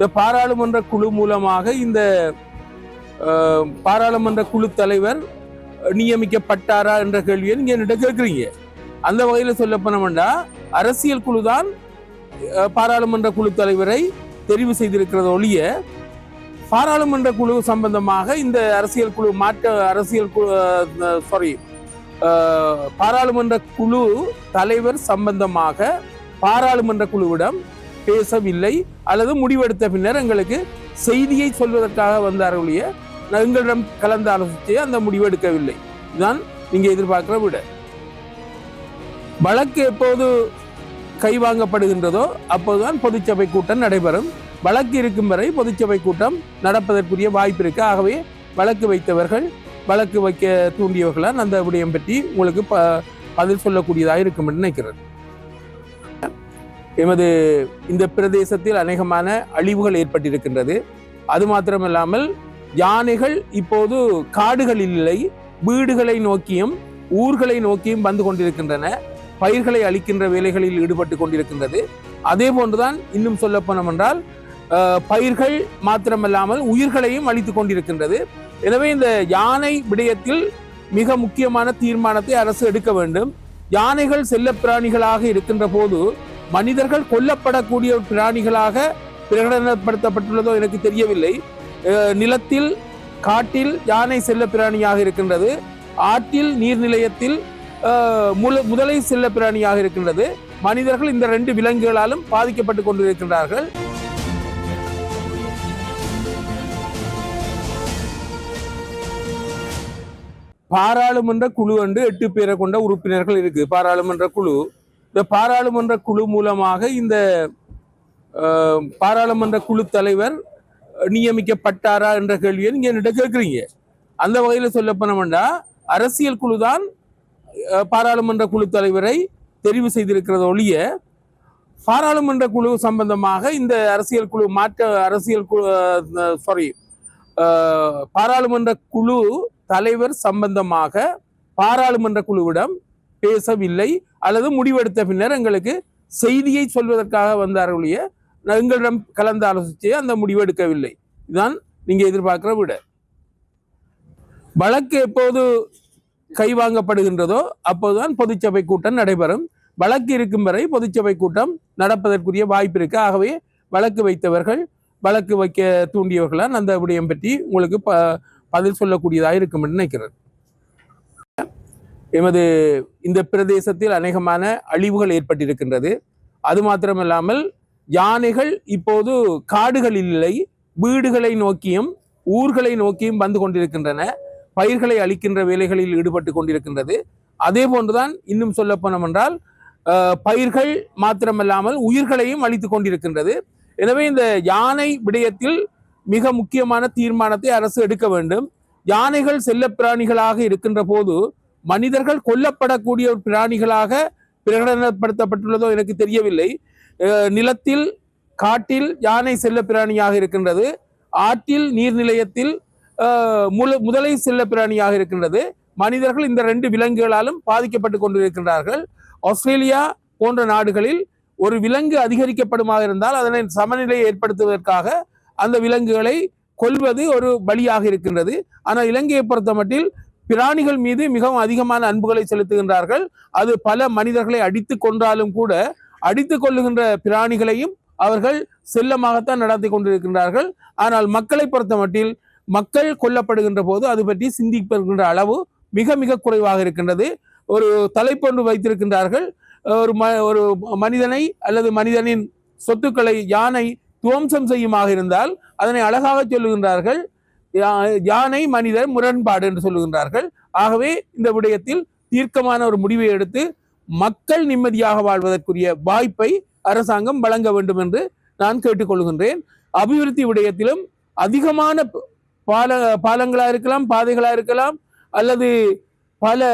இந்த பாராளுமன்ற குழு மூலமாக இந்த பாராளுமன்ற குழு தலைவர் நியமிக்கப்பட்டாரா என்ற கேள்வியை நீங்க என்கிட்ட கேட்குறீங்க. அந்த வகையில் சொல்ல போனோம்னா அரசியல் குழு தான் பாராளுமன்ற குழு தலைவரை தெரிவு செய்திருக்கிறது ஒழிய பாராளுமன்ற குழு சம்பந்தமாக இந்த அரசியல் குழு மாற்ற அரசியல் குழு சாரி பாராளுமன்ற குழு தலைவர் சம்பந்தமாக பாராளுமன்ற குழுவிடம் பேசவில்லை அல்லது முடிவெடுத்த பின்னர் எங்களுக்கு செய்தியை சொல்வதற்காக வந்தார்களே எங்களிடம் கலந்து ஆலோசித்து அந்த முடிவெடுக்கவில்லை இதுதான் நீங்கள் எதிர்பார்க்கிற விட. வழக்கு எப்போது கைவாங்கப்படுகின்றதோ அப்போதுதான் பொதுச்சபை கூட்டம் நடைபெறும். வழக்கு இருக்கும் வரை பொதுச்சபை கூட்டம் நடப்பதற்குரிய வாய்ப்பு இருக்கு. ஆகவே வழக்கு வைத்தவர்கள் வழக்கு வைக்க தூண்டியவர்களால் அந்த விடயம் பற்றி உங்களுக்கு ப பதில் சொல்லக்கூடியதாக இருக்கும் என்று நினைக்கிறேன். எமது இந்த பிரதேசத்தில் அநேகமான அழிவுகள் ஏற்பட்டிருக்கின்றது. அது மாத்திரமல்லாமல் யானைகள் இப்போது காடுகளில் இல்லை வீடுகளை நோக்கியும் ஊர்களை நோக்கியும் வந்து கொண்டிருக்கின்றன. பயிர்களை அழிக்கின்ற வேலைகளில் ஈடுபட்டு கொண்டிருக்கின்றது. அதே போன்றுதான் இன்னும் சொல்ல போனோம் என்றால் பயிர்கள் மாத்திரமல்லாமல் உயிர்களையும் அழித்துக் கொண்டிருக்கின்றது. எனவே இந்த யானை விடயத்தில் மிக முக்கியமான தீர்மானத்தை அரசு எடுக்க வேண்டும். யானைகள் செல்ல பிராணிகளாக இருக்கின்ற போது மனிதர்கள் கொல்லப்படக்கூடிய பிராணிகளாக பிரகடனப்படுத்தப்பட்டுள்ளதோ எனக்கு தெரியவில்லை. நிலத்தில் காட்டில் யானை செல்ல பிராணியாக இருக்கின்றது. ஆற்றில் நீர்நிலையத்தில் முதலை செல்ல பிராணியாக இருக்கின்றது. மனிதர்கள் இந்த ரெண்டு விலங்குகளாலும் பாதிக்கப்பட்டு கொண்டிருக்கின்றார்கள். பாராளுமன்ற குழு என்று எட்டு பேரை கொண்ட உறுப்பினர்கள் இருக்கு. பாராளுமன்ற குழு இந்த பாராளுமன்ற குழு மூலமாக இந்த பாராளுமன்ற குழு தலைவர் நியமிக்கப்பட்டாரா என்ற கேள்வியை நீங்க என்னிட்ட கேட்குறீங்க. அந்த வகையில் சொல்ல போனோம்னா அரசியல் குழு தான் பாராளுமன்ற குழு தலைவரை தெரிவு செய்திருக்கிறது ஒழிய பாராளுமன்ற குழு சம்பந்தமாக இந்த அரசியல் குழு மாற்ற அரசியல் குழு சாரி பாராளுமன்ற குழு தலைவர் சம்பந்தமாக பாராளுமன்ற குழுவிடம் பேசவில்லை அல்லது முடிவெடுத்த பின்னர் எங்களுக்கு செய்தியை சொல்வதற்காக வந்தார்களுடைய எங்களிடம் கலந்து ஆலோசித்து அந்த முடிவு எடுக்கவில்லை. இதுதான் நீங்க எதிர்பார்க்கிற விட. வழக்கு எப்போது கைவாங்கப்படுகின்றதோ அப்போதுதான் பொதுச்சபை கூட்டம் நடைபெறும். வழக்கு இருக்கும் வரை பொதுச்சபை கூட்டம் நடப்பதற்குரிய வாய்ப்பு இருக்கு. ஆகவே வழக்கு வைத்தவர்கள் வழக்கு வைக்க தூண்டியவர்களால் அந்த விடயம் பற்றி உங்களுக்கு ப பதில் சொல்லக்கூடியதாக இருக்கும் என்று நினைக்கிறேன். எமது இந்த பிரதேசத்தில் அநேகமான அழிவுகள் ஏற்பட்டிருக்கின்றது. அது மாத்திரமல்லாமல் யானைகள் இப்போது காடுகளில் இல்லை வீடுகளை நோக்கியும் ஊர்களை நோக்கியும் வந்து கொண்டிருக்கின்றன. பயிர்களை அழிக்கின்ற வேலைகளில் ஈடுபட்டு கொண்டிருக்கின்றது. அதே போன்றுதான் இன்னும் சொல்ல போனோம் என்றால் பயிர்கள் மாத்திரமல்லாமல் உயிர்களையும் அழித்துக் கொண்டிருக்கின்றது. எனவே இந்த யானை விடயத்தில் மிக முக்கியமான தீர்மானத்தை அரசு எடுக்க வேண்டும். யானைகள் செல்ல பிராணிகளாக இருக்கின்ற போது மனிதர்கள் கொல்லப்படக்கூடிய ஒரு பிராணிகளாக பிரகடனப்படுத்தப்பட்டுள்ளதோ எனக்கு தெரியவில்லை. நிலத்தில் காட்டில் யானை செல்ல பிராணியாக இருக்கின்றது. ஆற்றில் நீர்நிலையத்தில் நிலையத்தில் முல முதலை செல்ல பிராணியாக இருக்கின்றது. மனிதர்கள் இந்த ரெண்டு விலங்குகளாலும் பாதிக்கப்பட்டு கொண்டிருக்கின்றார்கள். ஆஸ்திரேலியா போன்ற நாடுகளில் ஒரு விலங்கு அதிகரிக்கப்படுமாக இருந்தால் அதனை சமநிலையை ஏற்படுத்துவதற்காக அந்த விலங்குகளை கொல்வது ஒரு பலியாக இருக்கின்றது. ஆனால் இலங்கையை பொறுத்தமட்டில் பிராணிகள் மீது மிகவும் அதிகமான அன்புகளை செலுத்துகின்றார்கள். அது பல மனிதர்களை அடித்து கொன்றாலும் கூட அடித்து கொள்ளுகின்ற பிராணிகளையும் அவர்கள் செல்லமாகத்தான் நடத்தி கொண்டிருக்கின்றார்கள். ஆனால் மக்களை பொறுத்தமட்டில் மக்கள் கொல்லப்படுகின்ற போது அது பற்றி சிந்திப்பிருக்கின்ற அளவு மிக மிக குறைவாக இருக்கின்றது. ஒரு தலைப்பொன்று வைத்திருக்கின்றார்கள். ஒரு ம ஒரு மனிதனை அல்லது மனிதனின் சொத்துக்களை யானை துவம்சம் செய்யுமாக இருந்தால் அதனை அழகாக சொல்லுகின்றார்கள். யானை மனிதர் முரண்பாடு என்று சொல்லுகின்றார்கள். ஆகவே இந்த விடயத்தில் தீர்க்கமான ஒரு முடிவை எடுத்து மக்கள் நிம்மதியாக வாழ்வதற்குரிய வாய்ப்பை அரசாங்கம் வழங்க வேண்டும் என்று நான் கேட்டுக்கொள்கின்றேன். அபிவிருத்தி விடயத்திலும் அதிகமான பால பாலங்களா இருக்கலாம் பாதைகளா இருக்கலாம் அல்லது பல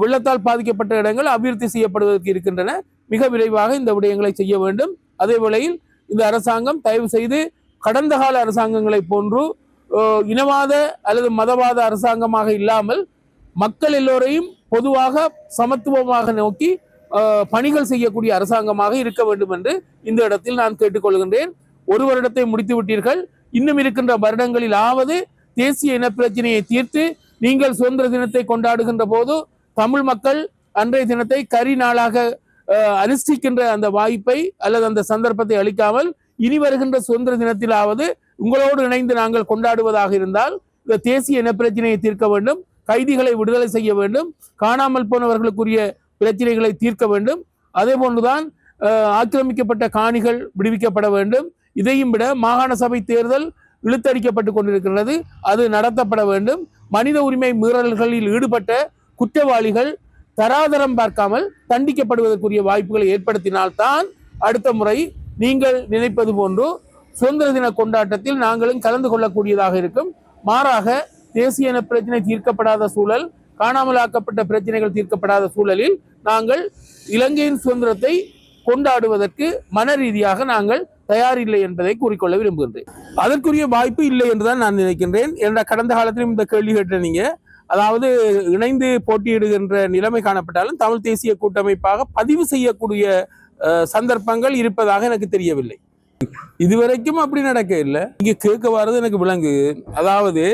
வெள்ளத்தால் பாதிக்கப்பட்ட இடங்கள் அபிவிருத்தி செய்யப்படுவதற்கு இருக்கின்றன. மிக விரைவாக இந்த விடயங்களை செய்ய வேண்டும். அதே வேளையில் இந்த அரசாங்கம் தயவு செய்து கடந்த கால அரசாங்கங்களை போன்று இனவாத அல்லது மதவாத அரசாங்கமாக இல்லாமல் மக்கள் எல்லோரையும் பொதுவாக சமத்துவமாக நோக்கி பணிகள் செய்யக்கூடிய அரசாங்கமாக இருக்க வேண்டும் என்று இந்த இடத்தில் நான் கேட்டுக்கொள்கின்றேன். ஒரு வருடத்தை முடித்து விட்டீர்கள். இன்னும் இருக்கின்ற வருடங்களில் ஆவது தேசிய இன பிரச்சனையை தீர்த்து நீங்கள் சுதந்திர தினத்தை கொண்டாடுகின்ற போது தமிழ் மக்கள் அன்றைய தினத்தை கரி நாளாக அனுஷ்டிக்கின்ற அந்த வாய்ப்பை அல்லது அந்த சந்தர்ப்பத்தை அளிக்காமல் இனி வருகின்ற சுதந்திர தினத்திலாவது உங்களோடு இணைந்து நாங்கள் கொண்டாடுவதாக இருந்தால் இந்த தேசிய இன தீர்க்க வேண்டும் கைதிகளை விடுதலை செய்ய வேண்டும் காணாமல் போனவர்களுக்குரிய பிரச்சனைகளை தீர்க்க வேண்டும். அதே போன்றுதான் ஆக்கிரமிக்கப்பட்ட காணிகள் விடுவிக்கப்பட வேண்டும். இதையும் விட மாகாண சபை தேர்தல் இழுத்தடிக்கப்பட்டு கொண்டிருக்கிறது அது நடத்தப்பட வேண்டும். மனித உரிமை மீறல்களில் ஈடுபட்ட குற்றவாளிகள் தராதரம் பார்க்காமல் தண்டிக்கப்படுவதற்குரிய வாய்ப்புகளை ஏற்படுத்தினால்தான் அடுத்த முறை நீங்கள் நினைப்பது போன்று சுதந்திர தின கொண்டாட்டத்தில் நாங்களும் கலந்து கொள்ளக்கூடியதாக இருக்கும். மாறாக தேசிய இன பிரச்சனை தீர்க்கப்படாத சூழல் காணாமலாக்கப்பட்ட பிரச்சனைகள் தீர்க்கப்படாத சூழலில் நாங்கள் இலங்கையின் சுதந்திரத்தை கொண்டாடுவதற்கு மன ரீதியாக நாங்கள் தயாரில்லை என்பதை கூறிக்கொள்ள விரும்புகின்றேன். அதற்குரிய வாய்ப்பு இல்லை என்றுதான் நான் நினைக்கின்றேன். என்ற கடந்த காலத்திலும் இந்த கேள்வி கேட்ட நீங்க அதாவது இணைந்து போட்டியிடுகின்ற நிலைமை காணப்பட்டாலும் தமிழ் தேசிய கூட்டமைப்பாக பதிவு செய்யக்கூடிய சந்தர்ப்பங்கள் இருப்பதாக எனக்கு தெரியவில்லை. இதுவரைக்கும் அப்படி நடக்க இல்லை இங்க கேட்க வர்றது எனக்கு விளங்கு. அதாவது